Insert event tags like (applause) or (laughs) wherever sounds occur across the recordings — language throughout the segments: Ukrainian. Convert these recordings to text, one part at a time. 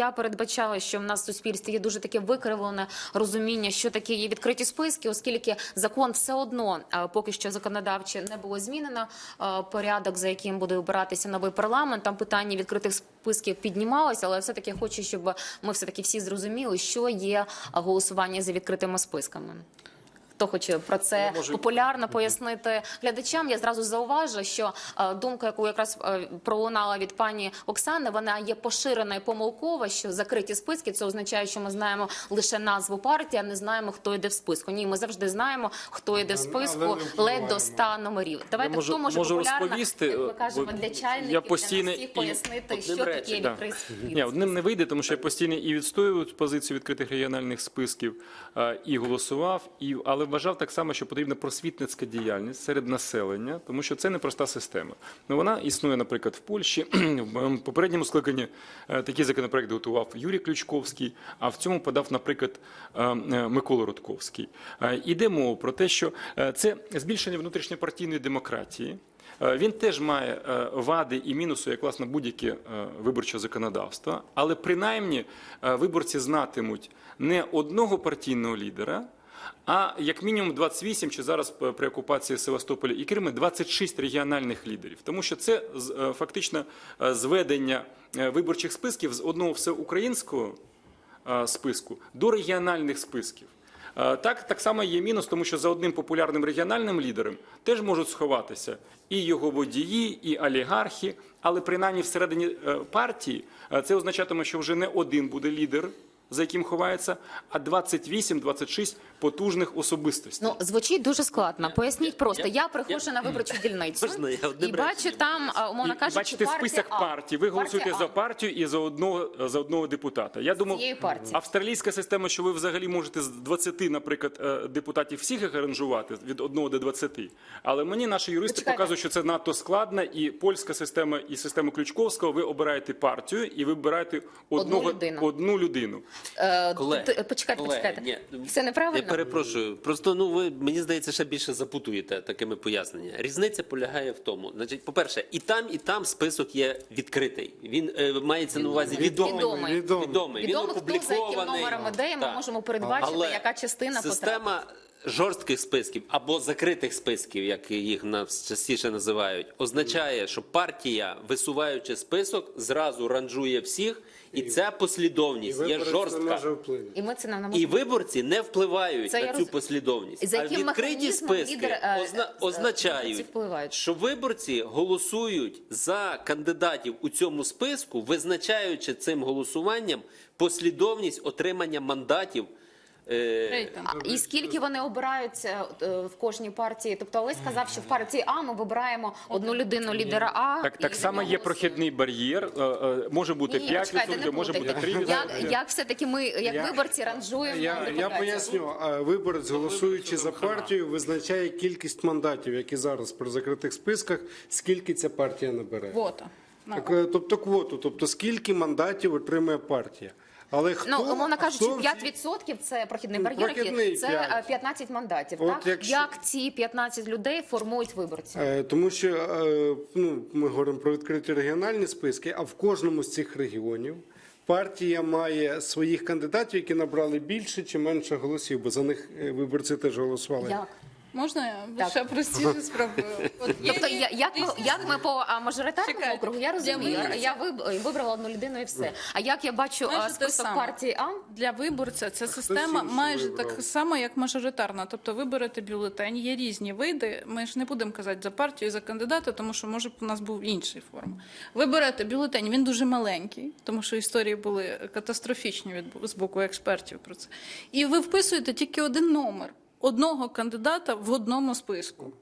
Я передбачала, що в нас в суспільстві є дуже таке викривлене розуміння, що таке є відкриті списки, оскільки закон все одно е, поки що законодавче не було змінено. е, Порядок, за яким буде обиратися новий парламент, там питання відкритих списків піднімалося, але все таки хочу, щоб ми все таки всі зрозуміли, що є голосування за відкритими списками. Хто хоче про це популярно пояснити глядачам? Я зразу зауважу, що е, думка, яку якраз е, пролунала від пані Оксани, вона є поширена і помилкова. Що закриті списки це означає, що ми знаємо лише назву партії, а не знаємо, хто йде в списку. Ні, ми завжди знаємо, хто йде в списку, ледь до 100 номерів. Давайте Я можу- хто може можу популярно, розповісти, як ми е, кажемо, для чайників, я для нас всіх і- пояснити, одним що таке відкритий. Ні, одним не вийде, тому що я постійно і відстоював позицію відкритих регіональних списків, і голосував, і але вважав так само, що потрібна просвітницька діяльність серед населення, тому що це непроста система. Ну вона існує, наприклад, в Польщі. (clears throat) В попередньому скликанні е, такий законопроект готував Юрій Ключковський, а в цьому подав, наприклад, е, е, Микола Рудковський. Іде мова про те, що це збільшення внутрішньопартійної демократії. Він теж має вади і мінуси, як власне будь-яке виборче законодавство, але принаймні виборці знатимуть не одного партійного лідера. А як мінімум 28, чи зараз при окупації Севастополя і Криму 26 регіональних лідерів, тому що це е, фактично е, зведення е, виборчих списків з одного всеукраїнського е, списку до регіональних списків. Е, Так, так само є мінус, тому що за одним популярним регіональним лідером теж можуть сховатися і його водії, і олігархи, але принаймні всередині е, партії е, це означатиме, що вже не один буде лідер, за яким ховається, а 28-26 потужних особистостей. Ну звучить дуже складно. Поясніть просто. Я приходжу на виборчу дільницю Можна я і бачу там, а, умовно кажучи, бачите партія список А. партій. Ви голосуєте Партія за партію і за одного за одного депутата. Я думав, цієї партії. австралійська система, що ви взагалі можете з 20, наприклад, е, депутатів всіх їх аранжувати від 1 до 20. Але мені наші юристи Почекайте. показують, що це надто складно, і польська система і система Ключковського. Ви обираєте партію і ви обираєте одного людину. одну людину. Е, Колеги, т- почекайте, колеги, почекайте. ні. Все неправильно? Я перепрошую. Просто ну ви мені здається, ще більше запутуєте такими поясненнями. Різниця полягає в тому. Значить, по-перше, і там, і там список є відкритий. Він е, мається на увазі відомий. Відомий. Відомий. Відомий. Він Відомо, хто за яким опублікований. номером іде, ми Так. можемо передбачити, Але яка частина потрапить. система жорстких списків або закритих списків, як їх частіше називають, означає, що партія, висуваючи список, зразу ранжує всіх, і ця послідовність є жорстка. І ми це не І виборці не впливають Це на цю роз- послідовність. За а відкриті списки лідер, е, озна- означають, впливають? що виборці голосують за кандидатів у цьому списку, визначаючи цим голосуванням послідовність отримання мандатів. Е, А, і скільки вони обирають е, в кожній партії? Тобто Олесь сказав, що в партії А ми вибираємо одну людину лідера А. Так, так само є прохідний бар'єр. е, Може бути Ні, 5%, може бути плутайте. 3%. Як, як все-таки ми, як виборці, ранжуємо Я, я поясню, а виборець, голосуючи за партію, визначає кількість мандатів, які зараз при закритих списках, скільки ця партія набере. Квота. Тобто квоту, тобто скільки мандатів отримує партія. Але хто, Ну, умовно кажучи, хто в 5% це прохідний Ну, бар'єр, прохідний це п'ять. е, 15 мандатів. От так? якщо- Як ці 15 людей формують виборці? Е, Тому що е, ну, ми говоримо про відкриті регіональні списки, а в кожному з цих регіонів партія має своїх кандидатів, які набрали більше чи менше голосів, бо за них е, виборці теж голосували. Як? Можна я Так. ще простіше спробую? От є Тобто, я, як, ми, як ми по а, мажоритарному Чекайте, округу, я розумію, я, виборця- я виб- вибрала одну людину і все. А як я бачу Майже те список саме. партії А, Для виборця ця система інший майже вибрав. так само, як мажоритарна. Тобто ви берете бюлетень, є різні види. Ми ж не будемо казати за партію і за кандидата, тому що може б у нас був інший форм. Ви берете бюлетень, він дуже маленький, тому що історії були катастрофічні від з боку експертів про це. І ви вписуєте тільки один номер одного кандидата в одному списку.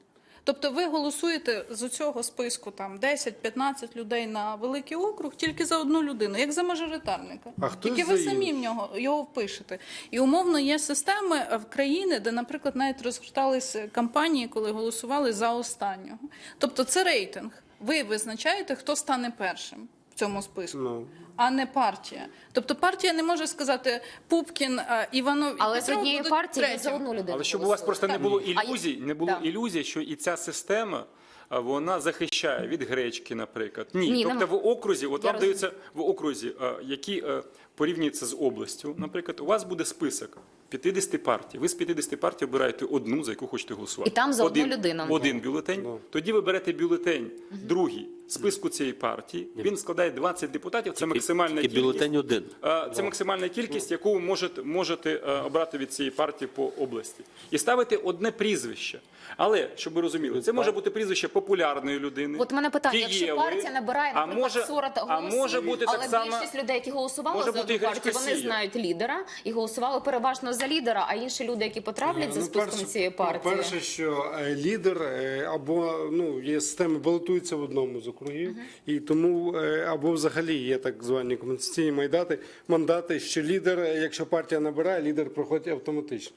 Тобто ви голосуєте з цього списку там 10-15 людей на великий округ тільки за одну людину, як за мажоритарника. А хтось тільки ви самі в нього його впишете. І умовно є системи в країни, де, наприклад, навіть розгорталися кампанії, коли голосували за останнього. Тобто це рейтинг. Ви визначаєте, хто стане першим в цьому списку. Ну. А не партія. Тобто партія не може сказати Пупкін, е, Іванов і але з Петров однієї будуть партії третім. за одну людину. Але щоб у вас голосують. просто не було А- ілюзій, не було Да. ілюзій, що і ця система а, вона захищає від гречки, наприклад. Ні, Ні, тобто нема. в окрузі, от Я вам даються в окрузі, а, які а, порівнюються з областю. Наприклад, у вас буде список 50 партій. Ви з 50 партій обираєте одну, за яку хочете голосувати. І там за одну один, людину. Один бюлетень. Тоді ви берете бюлетень, другий списку цієї партії. Він складає 20 депутатів. Це максимальна Тільки кількість. бюлетень один. Е, Це максимальна кількість, яку ви можете, можете е, обрати від цієї партії по області. І ставити одне прізвище. Але, щоб ви розуміли, це може бути прізвище популярної людини. От мене питання, якщо партія набирає, а може, 40 а голосів, може бути але так само... більшість людей, які голосували може за бути одну партію, вони знають лідера і голосували переважно за лідера, а інші люди, які потраплять за Ну, списком перше- цієї партії. Перше, що е, лідер е, або ну є системи балотується в одному з округів, і тому е, або взагалі є так звані компенсаційні майдати, мандати, що лідер, е, якщо партія набирає, лідер проходить автоматично.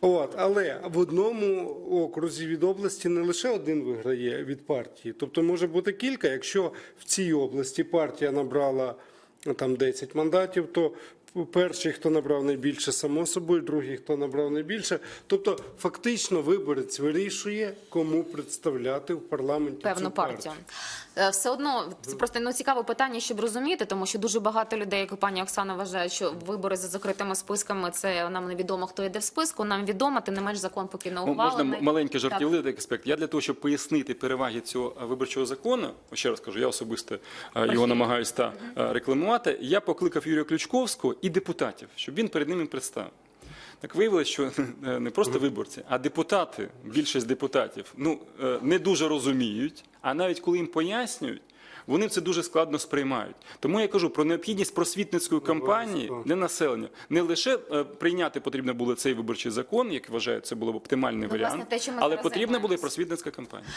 От, але в одному окрузі від області не лише один виграє від партії, тобто може бути кілька. Якщо в цій області партія набрала ну, там 10 мандатів, то перший, хто набрав найбільше, само собою, другий, хто набрав найбільше. Тобто, фактично, виборець вирішує, кому представляти в парламенті певну цю партію. Е, Все одно це просто ну, цікаве питання, щоб розуміти, тому що дуже багато людей, як пані Оксана, вважають, що вибори за закритими списками це нам невідомо, хто йде в списку. Нам відомо, тим не менш закон поки не Ну, Можна ухвалений. м- маленький жартівливий такий аспект. Я для того, щоб пояснити переваги цього е, виборчого закону, ще раз кажу, я особисто е, його намагаюся та, рекламувати. Я покликав Юрія Ключковського і депутатів, щоб він перед ними представив. Так виявилося, що (laughs) е, не просто виборці, а депутати, більшість депутатів, ну е, не дуже розуміють, а навіть коли їм пояснюють. Вони це дуже складно сприймають. Тому я кажу про необхідність просвітницької кампанії для населення. Не лише е, прийняти потрібно було цей виборчий закон, як вважаю, це було б оптимальний Ну, власне, те, але потрібна була і просвітницька кампанія.